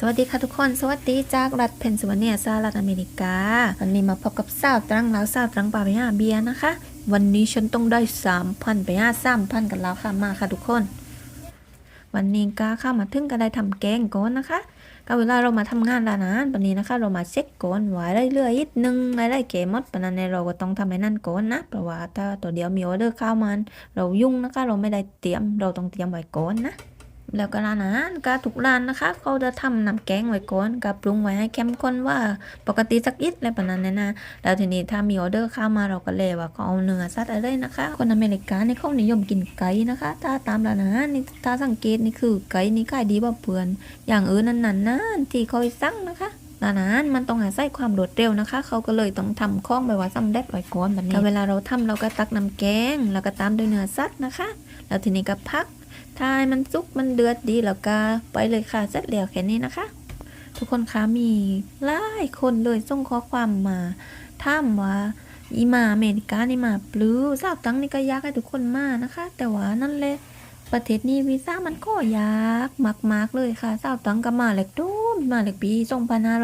สวัสดีค่ะทุกคน สวัสดีจากรัฐเพนซิลเวเนียสหรัฐอเมริกา วันนี้มาพบกับสาวตรังแล้วสาวตรังปาไปหาเบียร์นะคะ วันนี้ฉันต้องได้สามพันไปห้าสามพันกันแล้วค่ะมาค่ะทุกคน วันนี้ก็เข้ามาถึงก็ได้ทำแกงก่อนนะคะก็เวลาเรามาทำงานร้านอาหารวันนี้นะคะ เรามาเช็คก่อนว่าได้เรื่อยๆนิดนึงไม่ได้เก๋หมดปะนั้นเนี่ยเราก็ต้องทำให้นั่นก่อนนะเพราะว่าถ้าตัวเดียวมีออเดอร์เข้ามาเรายุ่งนะคะ เราไม่ได้เตรียมเราต้องเตรียมไว้ก่อนนะ แล้วก็ร้านอาหารก็ทุกร้านนะคะ เขาจะทำน้ำแกงไว้ก่อนกับปรุงไว้ให้เข้มข้นว่าปกติสักอิดอะไรประมาณนั้นนะแล้วทีนี้ถ้ามีออเดอร์เข้ามาเราก็เลยว่าเขาเอาเนื้อสัตว์อะไรนะคะ คนอเมริกันนี่เขานิยมกินไก่นะคะ ถ้าตามร้านอาหารนี่ถ้าสังเกตนี่คือไก่นี่ขายดีว่าเพื่อน อย่างอื่นนั่นนั่นนั่นที่เขาสั่งนะคะร้านอาหารมันต้องอาศัยความรวดเร็วนะคะ เขาก็เลยต้องทำข้องแบบว่าสำเร็จไว้ก่อนแบบนี้เวลาเราทำเราก็ตักน้ำแกง แล้วก็ตามด้วยเนื้อสัตว์นะคะ แล้วทีนี้ก็พัก ถ้ามันซุกมันเดือดดีแล้วก็ไปเลยค่ะเสร็จแล้วแค่นี้นะคะ ทุกคนคะมีหลายคนเลยส่งข้อความมาถามว่าอีมาอเมริกานี่มาปลือทราบตั้งนี่ก็ยากให้ทุกคนมานะคะ แต่ว่านั่นแหละ ประเทศนี้วีซ่ามันก็ยากมากๆเลยค่ะทราบตั้งกมาเล็กดมมาเล็กปี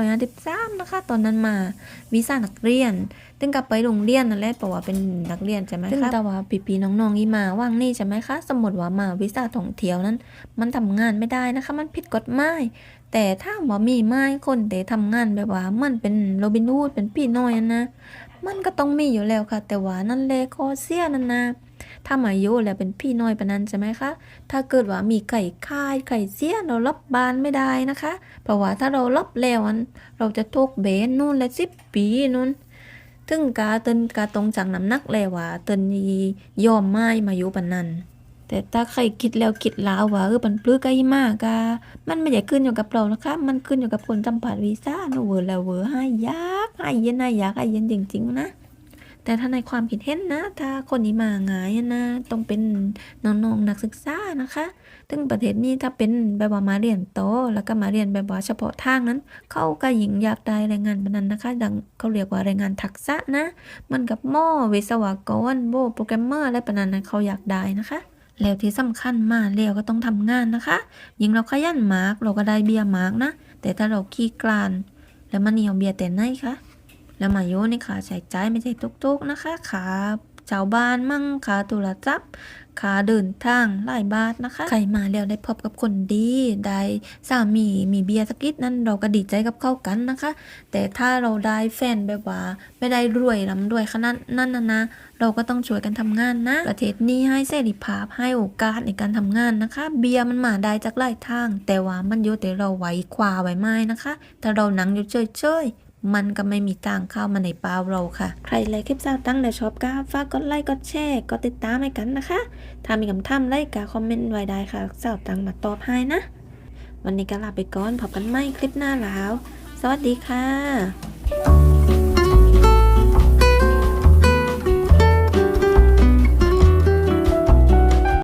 2553นะคะ ตอนนั้นมาวีซ่านักเรียนตึงกลับไปโรงเรียนนั่นแหละเพราะว่าเป็นนักเรียนใช่ไหมคะแต่ว่าปีๆน้องๆอีมาว่างนี่ใช่ไหมคะ สมมติว่ามาวีซ่าท่องเที่ยวนั้น มันทำงานไม่ได้นะคะ มันผิดกฎหมายแต่ถ้าว่ามีไม้คนแต่ทำงานแบบว่ามันเป็นโรบินฮูดเป็นพี่น้อยนะมันก็ต้องมีอยู่แล้วค่ะ แต่ว่านั่นแหละข้อเสียนั่นนะ ถ้ามาอยู่แล้วเป็นพี่น้อยปานนั้นใช่ไหมคะ ถ้าเกิดว่ามีไก่คายไก่เสียเรารับบานไม่ได้นะคะ เพราะว่าถ้าเรารับแล้วอันเราจะโทกเบนนู่นและสิบปีนู่นถึงกาเตินกาตรงจากน้ำหนักแล้วว่าเตินยียอมไม่มาอยู่ปันนั้นแต่ถ้าใครคิดแล้วคิดแล้วว่าเออปันปลื้อไกลมากกามันไม่ได้ขึ้นอยู่กับเรานะคะ มันขึ้นอยู่กับคนจำผัดวีซ่าเนะเวอร์แล้วเวอร์ให้ยากให้เย็นให้ยากให้เย็นจริงๆนะ แต่ถ้าในความคิดเห็นนะ ถ้าคนนี้มาง่ายนะต้องเป็นน้องๆนักศึกษานะคะถึงประเทศนี้ถ้าเป็นแบบว่ามาเรียนโตแล้วก็มาเรียนแบบว่าเฉพาะทางนั้น เขาก็ยิ่งอยากได้แรงงานแบบนั้นนะคะ ดังเขาเรียกว่าแรงงานทักษะนะ มันกับหม้อวิศวกรโบโปรแกรมเมอร์อะไรประมาณนั้นเขาอยากได้นะคะแล้วที่สำคัญมาแล้วก็ต้องทำงานนะคะ ยิ่งเราขยันมากเราก็ได้เบียร์มากนะ แต่ถ้าเราขี้กลาน แล้วมันเนี่เอาเบียร์แต่ไหนคะ แล้วมาโยนี่ขาใช้จ่ายไม่ใช่ตุกๆนะคะขาชาวบ้านมั่งขาโทรศัพท์ขาเดินทางหลายบาทนะคะ ใครมาแล้วได้พบกับคนดี ได้สามีมีเบียร์สักนิดนั้นเราก็ดีใจกับเข้ากันนะคะ แต่ถ้าเราได้แฟนแบบว่า ไม่ได้รวยร่ำรวยขนาดนั้นนะนะ เราก็ต้องช่วยกันทำงานนะ ประเทศนี้ให้เสรีภาพให้โอกาสในการทำงานนะคะ เบียร์มันมาได้จากหลายทาง แต่ว่ามันอยู่แต่เราไหวคว้าไว้ไม่นะคะ ถ้าเราหนังอยู่เฉยๆ มันก็ไม่มีทางเข้ามาในเป้าเราค่ะ ใครเลยคลิปสาวตั้งและชอบก็ฝากกดไลค์กดแชร์กดติดตามให้กันนะคะ ถ้ามีคำถามไลค์ก็คอมเมนต์ไว้ได้ค่ะสาวตั้งมาตอบให้นะ วันนี้ก็ลาไปก่อนพบกันใหม่คลิปหน้าแล้ว สวัสดีค่ะ